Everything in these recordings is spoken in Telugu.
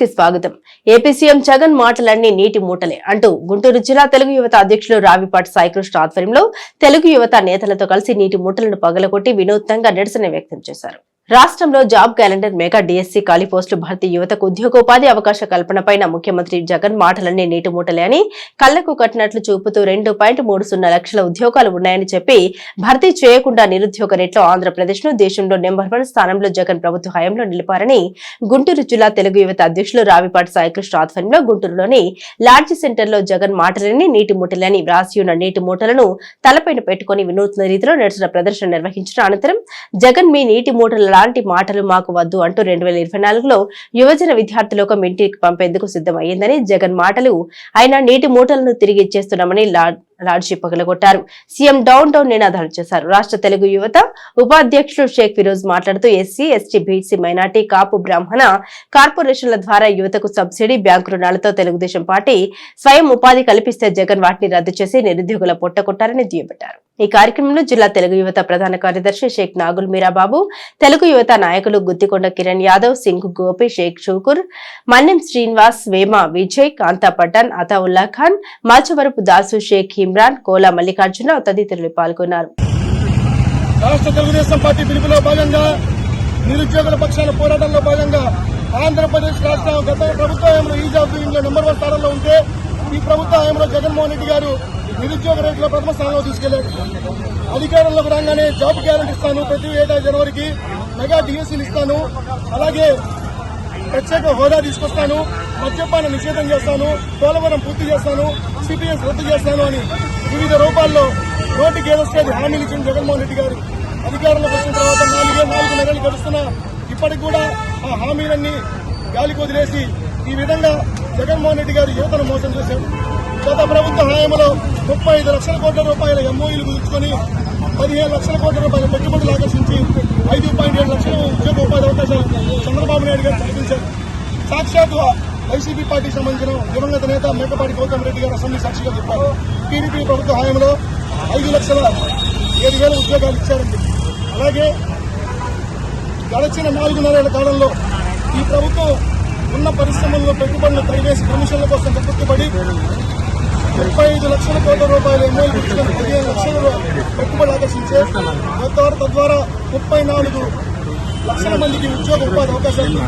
కి స్వాగతం. ఏపీ సీఎం జగన్ మాటలన్నీ నీటి మూటలే అంటూ గుంటూరు జిల్లా తెలుగు యువత అధ్యక్షులు రావిపాటి సాయికృష్ణ ఆధ్వర్యంలో తెలుగు యువత నేతలతో కలిసి నీటి మూటలను పగలగొట్టి వినూత్నంగా నిరసన వ్యక్తం చేశారు. రాష్ట్రంలో జాబ్ క్యాలెండర్ మెగా డిఎస్సీ ఖాళీ పోస్టులు భర్తీ యువతకు ఉద్యోగోపాధి అవకాశ కల్పనపై ముఖ్యమంత్రి జగన్ మాటలన్నీ నీటిమూటలే అని కళ్ళకు కట్టినట్లు చూపుతూ రెండు పాయింట్ మూడు సున్నా లక్షల ఉద్యోగాలు ఉన్నాయని చెప్పి భర్తీ చేయకుండా నిరుద్యోగ రేట్లో ఆంధ్రప్రదేశ్ను దేశంలో నెంబర్ వన్ స్థానంలో జగన్ ప్రభుత్వ హయాంలో నిలిపారని గుంటూరు జిల్లా తెలుగు యువత అధ్యక్షులు రావిపాటి సాయికృష్ణ ఆధ్వర్యంలో గుంటూరులోని లాడ్జ్ సెంటర్లో జగన్ మాటలని నీటి మూటలని వ్రాసి ఉన్న నీటి మూటలను తలపైన పెట్టుకుని వినూత్న రీతిలో నడిచిన ప్రదర్శన నిర్వహించిన అనంతరం జగన్ మీ నీటి మూటల లాంటి మాటలు మాకు వద్దు అంటూ రెండు వేల ఇరవై నాలుగులో యువజన విద్యార్థులకు ఇంటికి పంపేందుకు సిద్ధమయ్యిందని జగన్ మాటలు. ఆయన నీటి మూటలను తిరిగి ఇచ్చేస్తున్నామని లాడ్జి పగలగొట్టారు. సీఎం డౌన్ డౌన్ నినాదాలు చేశారు. రాష్ట్ర తెలుగు యువత ఉపాధ్యక్షుడు షేక్ ఫిరోజ్ మాట్లాడుతూ SC ST BC minority Kapu బ్రాహ్మణ కార్పొరేషన్ల ద్వారా యువతకు సబ్సిడీ బ్యాంకు రుణాలతో తెలుగుదేశం పార్టీ స్వయం ఉపాధి కల్పిస్తే జగన్ వాటిని రద్దు చేసి నిరుద్యోగుల పొట్టకొట్టారని దుయ్యబట్టారు. ఈ కార్యక్రమంలో జిల్లా తెలుగు యువత ప్రధాన కార్యదర్శి షేక్ నాగుల్ మీరాబాబు తెలుగు యువత నాయకులు గుత్తికొండ కిరణ్ యాదవ్ సింగ్ గోపి షేక్ షూకుర్ మన్నెం శ్రీనివాస్ వేమ విజయ్ కాంతా పఠాన్ అతావుల్లా ఖాన్ మాచవరపు దాసు షేక్ ఇమ్రాన్ కోలా మల్లికార్జున తదితరులు పాల్గొన్నారు. రాష్ట్ర తెలుగుదేశం పార్టీ పిలుపులో భాగంగా నిరుద్యోగుల పక్షాల పోరాటంలో భాగంగా ఆంధ్రప్రదేశ్ రాష్ట్ర గత ప్రభుత్వ హయాంలో ఈజ్ ఆఫ్ డూయింగ్లో నెంబర్ వన్ స్థానంలో ఉంటే ఈ ప్రభుత్వ హయాంలో జగన్మోహన్ రెడ్డి గారు నిరుద్యోగ రేట్లో ప్రథమ స్థానంలో తీసుకెళ్ళారు. అధికారంలోకి రాగానే జాబ్ గ్యారెంటీ ఇస్తాను. ప్రతి ఏటా జనవరికి మెగా డిఎస్సీలు ఇస్తాను. అలాగే ప్రత్యేక హోదా తీసుకొస్తాను. మద్యపాన నిషేధం చేస్తాను. పోలవరం పూర్తి చేస్తాను. సిపిఎస్ రద్దు చేస్తాను అని వివిధ రూపాల్లో నోటికి ఏదొస్తే అది హామీలు ఇచ్చిన జగన్మోహన్ రెడ్డి గారు. అధికారంలోకి వచ్చిన తర్వాత నాలుగే నాలుగు నెలలు గడుస్తున్నా ఇప్పటికి కూడా ఆ హామీలన్నీ గాలికి వదిలేసి ఈ విధంగా జగన్మోహన్ రెడ్డి గారు యువతను మోసం చేశారు. గత ప్రభుత్వ హయాంలో ముప్పై ఐదు లక్షల కోట్ల రూపాయల ఎంఓఈలు కుదుర్చుకొని పదిహేను లక్షల కోట్ల రూపాయల పెట్టుబడులు ఆకర్షించి ఐదు పాయింట్ ఏడు లక్షల ఉద్యోగ ఉపాధి అవకాశాలు చంద్రబాబు నాయుడు గారు కల్పించారు. సాక్షాత్ వైసీపీ పార్టీకి సంబంధించిన దివంగత నేత మేకపాటి గౌతమ్ రెడ్డి గారు అసెంబ్లీ సాక్షిగా చెప్పారు. టీడీపీ ప్రభుత్వ హయాంలో ఐదు లక్షల ఏడు వేల ఉద్యోగాలు ఇచ్చారండి అలాగే గడిచిన నాలుగున్నరేళ్ళ కాలంలో ఈ ప్రభుత్వం ఉన్న పరిశ్రమల్లో పెట్టుబడులు తరివేసి కమిషన్ల కోసం కట్టుబడి ముప్పై ఐదు లక్షల కోట్ల రూపాయలు ఎంఓలు ఇచ్చుకొని పదిహేను లక్షల పెట్టుబడులు ఆకర్షించే తద్వారా తద్వారా ముప్పై నాలుగు లక్షల మందికి ఉద్యోగ ఉపాధి అవకాశాలు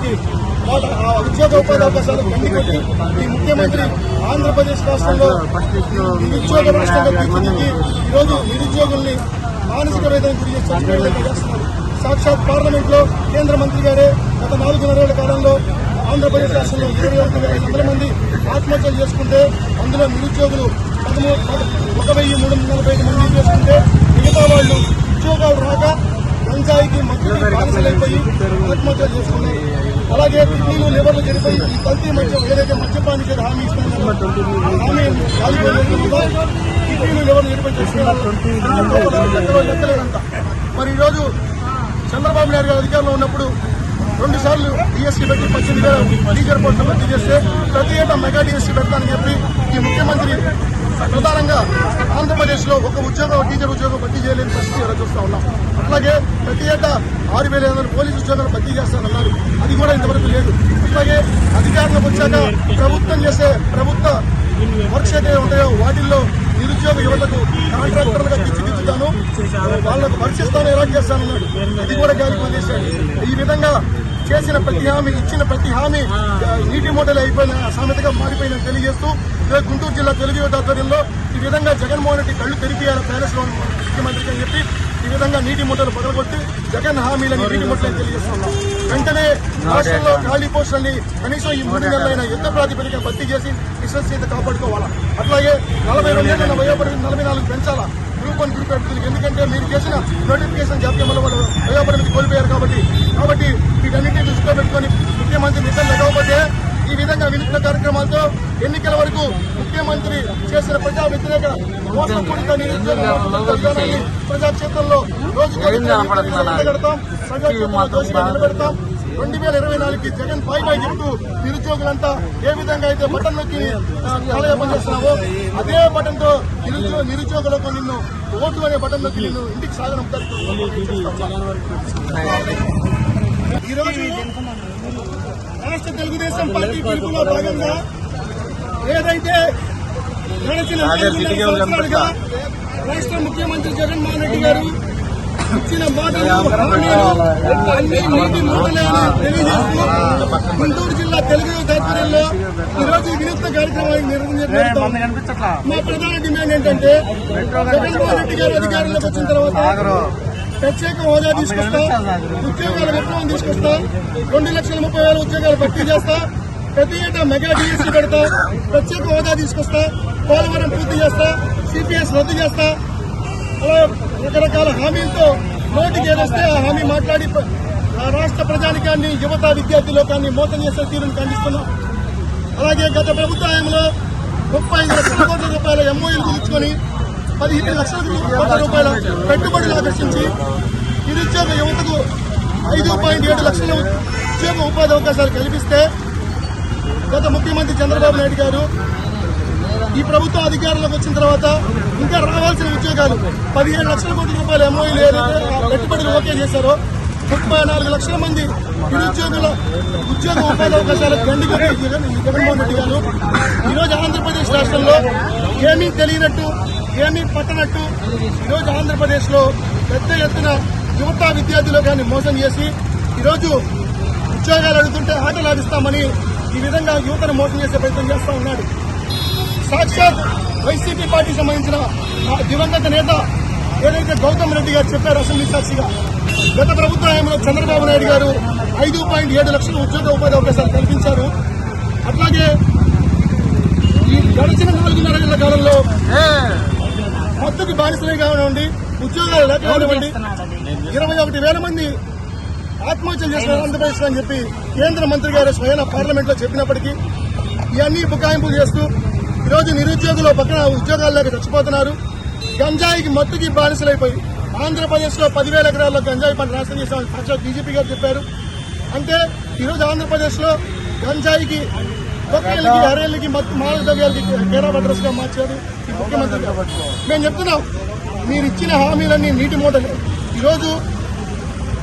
ఆ ఉద్యోగ ఉపాధి అవకాశాలు గండికొట్టి ఈ ముఖ్యమంత్రి ఆంధ్రప్రదేశ్ రాష్ట్రంలో నిరుద్యోగ రాష్ట్రంగా తీర్చిదిద్ది ఈరోజు నిరుద్యోగుల్ని మానసిక వేదన గురి చేస్తున్నారు. సాక్షాత్ పార్లమెంట్లో కేంద్ర మంత్రి గారే గత నాలుగున్నరేళ్ళ కాలంలో ఆంధ్రప్రదేశ్ రాష్ట్రంలో ఇరవై ఒక్క వేల వందల మంది ఆత్మహత్యలు చేసుకుంటే అందులో నిరుద్యోగులు పదమూడు ఒక వెయ్యి మూడు వందల నలభై ఐదు మంది చేసుకుంటే మిగతా వాళ్ళు ఉద్యోగాలు రాక గంజాయికి మద్యకి బానిసలైపోయి ఆత్మహత్యలు చేసుకున్నారు. అలాగే కిడ్నీలు లివర్లు చనిపోయి ఈ కల్తీ మద్యం ఏదైతే మద్యపానికి హామీ ఇస్తున్నారో హామీ కిడ్నీలు లివర్లు మరి ఈరోజు చంద్రబాబు నాయుడు గారు అధికారంలో ఉన్నప్పుడు రెండు సార్లు డిఎస్సీ పెట్టి పద్దెనిమిది వేల టీచర్ పోస్టులు భర్తీ చేస్తే ప్రతి ఏటా మెగా డిఎస్సీ పెడతానని చెప్పి ఈ ముఖ్యమంత్రి ప్రధానంగా ఆంధ్రప్రదేశ్లో ఒక ఉద్యోగం టీచర్ ఉద్యోగం భర్తీ చేయలేని పరిస్థితి ఇలా చూస్తా ఉన్నాం. అట్లాగే ప్రతి ఏటా ఆరు వేల ఐదు వందల పోలీసు ఉద్యోగాలు భర్తీ చేస్తానన్నారు అది కూడా ఇంతవరకు లేదు. అట్లాగే అధికారంలోకి వచ్చాక ప్రభుత్వం చేసే ప్రభుత్వ వర్క్స్ ఏదైతే ఉంటాయో వాటిల్లో నిరుద్యోగ యువతకు కాంట్రాక్టర్లుగా తీర్చిదిద్దుతాను వాళ్ళకు పరిశిస్తాను ఎలా చేస్తానన్నాడు అది కూడా గాలికి వదిలేశాడు ఈ విధంగా చేసిన ప్రతి హామీ ఇచ్చిన ప్రతి హామీ నీటి మూటలు అయిపోయిన సామెతగా మారిపోయిన తెలియజేస్తూ ఈరోజు గుంటూరు జిల్లా తెలుగు యువత ఆధ్వర్యంలో ఈ విధంగా జగన్మోహన్ రెడ్డి కళ్ళు తెరిపియాల ప్యాలెస్లో ముఖ్యమంత్రికి అని చెప్పి ఈ విధంగా నీటి ముట్టలు పగలగొట్టి జగన్ హామీలని నీటి ముట్టలని తెలియజేస్తున్నాం. వెంటనే రాష్ట్రంలో ఖాళీ పోస్టులని కనీసం ఈ మూడు నెలలైన యుద్ధ ప్రాతిపదికన భర్తీ చేసి విశ్వసనీయత కాపాడుకోవాలా? అట్లాగే నలభై రెండేళ్ళ వయోపరిమితి నలభై నాలుగు పెంచాలా? గ్రూప్ వన్ గ్రూప్ ఎడుతుంది ఎందుకంటే మీరు చేసిన నోటిఫికేషన్ జాప్యం వల్ల వాళ్ళు వయోపరిమితి కోల్పోయారు కాబట్టి. కాబట్టి వీటన్నింటినీ దృష్టిలో పెట్టుకొని ముఖ్యమంత్రి నిధులు లేకపోతే ఈ విధంగా వినూత్న కార్యక్రమాలతో ఎన్నికల వరకు ముఖ్యమంత్రి చేసిన ప్రజా వ్యతిరేక మోసపూరిత నిరుద్యోగ విధానాన్ని ప్రజాక్షేత్రంలో రోజు నిలబెడతాం ప్రజాక్షేత్రంలో రెండు వేల ఇరవై నాలుగుకి జగన్ పై పై చెప్తూ నిరుద్యోగులంతా ఏ విధంగా అయితే బటన్ నొక్కి ఆ, కాలయాపన చేస్తున్నావో అదే బటన్తో నిరుద్యోగ నిరుద్యోగులకు నిన్ను ఓటు అనే బటన్ నొక్కి నిన్ను ఇంటికి సాగనంపుతారు ఈరోజు రాష్ట్ర తెలుగుదేశం పార్టీ పిలుపులో భాగంగా ఏదైతే గడిచిన సంవత్సరాలుగా రాష్ట్ర ముఖ్యమంత్రి జగన్మోహన్ రెడ్డి గారు ఇచ్చిన మాటలు హామీలు అన్ని నీటి మూటలే అని తెలియజేస్తూ గుంటూరు జిల్లా తెలుగు ఆధ్వర్యంలో ఈరోజు వినూత్న కార్యక్రమాన్ని నిర్వహించారు మా ప్రధాన డిమాండ్ ఏంటంటే జగన్మోహన్ రెడ్డి గారు అధికారంలోకి వచ్చిన తర్వాత ప్రత్యేక హోదా తీసుకొస్తా ఉద్యోగాల విప్లవం తీసుకొస్తా రెండు లక్షల ముప్పై వేల ఉద్యోగాలు భర్తీ చేస్తా ప్రతి ఏటా మెగా డిఎస్సీ పెడతా ప్రత్యేక హోదా తీసుకొస్తా పోలవరం పూర్తి చేస్తా సిపిఎస్ రద్దు చేస్తా. అలా రకరకాల హామీలతో నోటికి ఏదొస్తే ఆ హామీ మాట్లాడి ఆ రాష్ట్ర ప్రజానికాన్ని యువత విద్యార్థి లోకాన్ని మోసం చేసే తీరును ఖండిస్తున్నాం. అలాగే గత ప్రభుత్వ హయాంలో ముప్పై ఐదు లక్షల కోట్ల రూపాయల ఎంఓయూలు కుదుర్చుకొని పదిహేను లక్షల కోట్ల రూపాయల పెట్టుబడులు ఆకర్షించి నిరుద్యోగ యువతకు ఐదు పాయింట్ ఏడు లక్షల ఉద్యోగ ఉపాధి అవకాశాలు కల్పిస్తే గత ముఖ్యమంత్రి చంద్రబాబు నాయుడు గారు ఈ ప్రభుత్వం అధికారంలోకి వచ్చిన తర్వాత ఇంకా రావాల్సిన ఉద్యోగాలు పదిహేను లక్షల కోట్ల రూపాయల ఎంఓఈలు ఏదైతే ఆ పెట్టుబడులు ఓకే చేశారో ముప్పై నాలుగు లక్షల మంది నిరుద్యోగుల ఉద్యోగ ఉపాధి అవకాశాలకు గండిగా జగన్మోహన్ రెడ్డి గారు. ఈరోజు ఆంధ్రప్రదేశ్ రాష్ట్రంలో ఏమీ తెలియనట్టు ఏమీ పట్టనట్టు ఈరోజు ఆంధ్రప్రదేశ్లో పెద్ద ఎత్తున యువత విద్యార్థులు కానీ మోసం చేసి ఈరోజు ఉద్యోగాలు అడుగుతుంటే ఆటలు ఆడిస్తామని ఈ విధంగా యువతను మోసం చేసే ప్రయత్నం చేస్తా ఉన్నాడు. సాక్షాత్ వైసీపీ పార్టీకి సంబంధించిన దివంగత నేత ఏదైతే గౌతమ్ రెడ్డి గారు చెప్పారు అసెంబ్లీ సాక్షిగా గత ప్రభుత్వ హయాంలో చంద్రబాబు నాయుడు గారు ఐదు పాయింట్ ఏడు లక్షల ఉద్యోగ ఉపాధి అవకాశాలు కల్పించారు. అట్లాగే ఈ గడిచిన నాలుగున్నర ఏళ్ళ కాలంలో మత్తుకి బానిసలే కానివ్వండి ఉద్యోగాలు లేక కానివ్వండి ఇరవై ఒకటి వేల మంది ఆత్మహత్యలు చేస్తున్నారు ఆంధ్రప్రదేశ్ అని చెప్పి కేంద్ర మంత్రి గారు స్వయం పార్లమెంట్లో చెప్పినప్పటికీ ఇవన్నీ బుకాయింపులు చేస్తూ ఈరోజు నిరుద్యోగులు పక్కన ఉద్యోగాలు లేక చచ్చిపోతున్నారు. గంజాయికి మత్తుకి బానిసలైపోయి ఆంధ్రప్రదేశ్లో పదివేల ఎకరాల్లో గంజాయి పంట నాశనం సాక్షాత్ బీజేపీ గారు చెప్పారు. అంటే ఈరోజు ఆంధ్రప్రదేశ్లో గంజాయికి ఒకేళ్ళకి అరేళ్ళకి మత్తు మాల గారికి కేరా అడ్రస్గా మార్చారు ముఖ్యమంత్రి మేము చెప్తున్నాం మీరు ఇచ్చిన హామీలన్నీ నీటి మూటలు ఈరోజు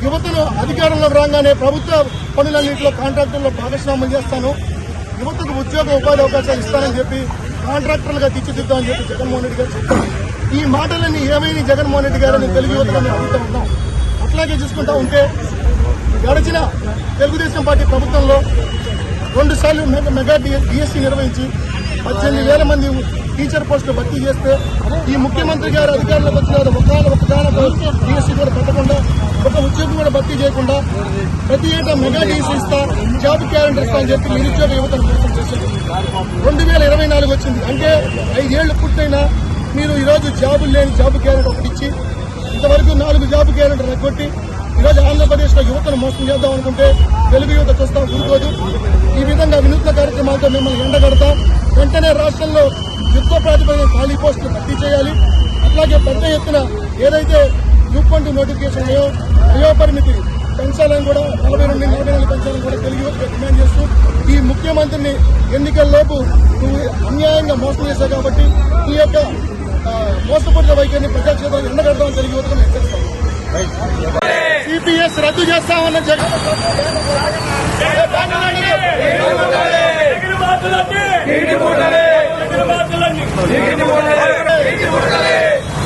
యువతను అధికారంలో రాగానే ప్రభుత్వ పనులన్నింటిలో కాంట్రాక్టర్లో భాగస్వామ్యం చేస్తాను. యువతకు ఉద్యోగ ఉపాధి అవకాశాలు ఇస్తానని చెప్పి కాంట్రాక్టర్లుగా తీర్చిదిద్దామని చెప్పి జగన్మోహన్ రెడ్డి గారు చెప్పారు. ఈ మాటలన్నీ ఏమైంది జగన్మోహన్ రెడ్డి గారని తెలుగు యువతను మేము అడుగుతూ ఉన్నాం. అట్లాగే చూసుకుంటా ఉంటే గడిచిన తెలుగుదేశం పార్టీ ప్రభుత్వంలో రెండు సార్లు మెగా- మెగా డిఎస్సీ నిర్వహించి పద్దెనిమిది వేల మంది టీచర్ పోస్టులు భర్తీ చేస్తే ఈ ముఖ్యమంత్రి గారు అధికారంలోకి వచ్చిన ఒక ఒక దాన డిఎస్సీ కూడా పెట్టకుండా ఒక ఉద్యోగం కూడా భర్తీ చేయకుండా ప్రతి ఏటా మెగా డిఎస్సీ ఇస్తా జాబ్ క్యాలెండర్ ఇస్తా అని చెప్పి నిరుద్యోగ యువతను మోసం చేశారు. రెండు వేల ఇరవై నాలుగు వచ్చింది. అంటే ఐదేళ్ళు పూర్తయినా మీరు ఈరోజు జాబులు లేని జాబ్ క్యాలెండర్ ఒకటి ఇచ్చి ఇంతవరకు నాలుగు జాబ్ క్యాలెండర్ కొట్టి ఈరోజు ఆంధ్రప్రదేశ్లో యువతను మోసం చేద్దాం అనుకుంటే తెలుగు యువత చూస్తాం ఊరుకోదు ఈ విధంగా వినూత్న కార్యక్రమాలతో మిమ్మల్ని ఎండగడతాం. వెంటనే రాష్ట్రంలో యుద్ధ ప్రాతిపదికన ఖాళీ పోస్టులు భర్తీ చేయాలి. అట్లాగే పెద్ద ఎత్తున ఏదైతే గ్రూప్ నోటిఫికేషన్ అయ్యో వయో పరిమితి పెంచాలని కూడా నలభై రెండు నలభై నాలుగు పెంచాలని కూడా తెలుగు యువతకు డిమాండ్ చేస్తూ ఈ ముఖ్యమంత్రిని ఎన్నికల్లోపు నువ్వు అన్యాయంగా మోసం చేశావు కాబట్టి ఈ యొక్క మోసపూరిత వైఖరిని ప్రజాక్షేత్రంలో ఎండగడతామని తెలుగు యువతకు మేము సిపిఎస్ రద్దు చేస్తామన్న జగన్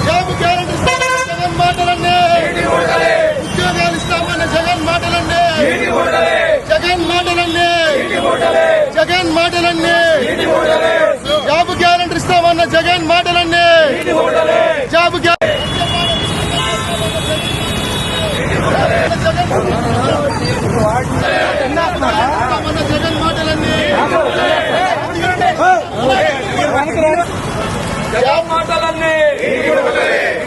జాబు గ్యారెంటీ ఇస్తామన్న జగన్ మాటలన్నీ ఉద్యోగాలు ఇస్తామన్న జగన్ మాటలన్నీ జగన్ మాటలన్నీ జగన్ మాటలన్నీ జాబు గ్యారెంటీ ఇస్తామన్న జగన్ మాటలన్నీ జాబు గ్యారెంటీ ఇస్తామన్న జగన్ మాటలన్నీ జగన్ మాటలన్నీ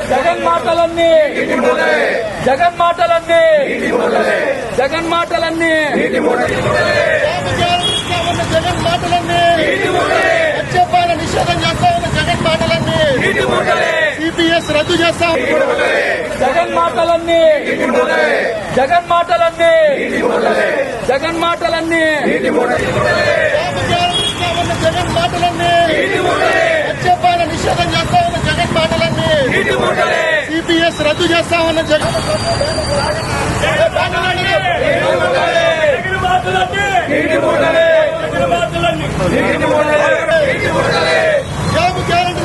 జగన్ మాటలన్నీ జగన్ మాటలన్నీ జగన్ మాటలన్నీ. జగన్ మాటలన్నీ మద్యపాన నిషేధం చేస్తామన్న జగన్ మాటలన్నీ. సిపిఎస్ రద్దు చేస్తాం. జగన్ మాటలన్నీ. జగన్ మాటలన్నీ. జగన్ మాటలన్నీ. జగన్ మాటలన్నీ. మద్యపాన నిషేధం చేస్తామన్న జగన్ మాటలన్నీ. ఈపీఎస్ రద్దు చేస్తామన్న జగన్ జాబ్ గ్యారంటీ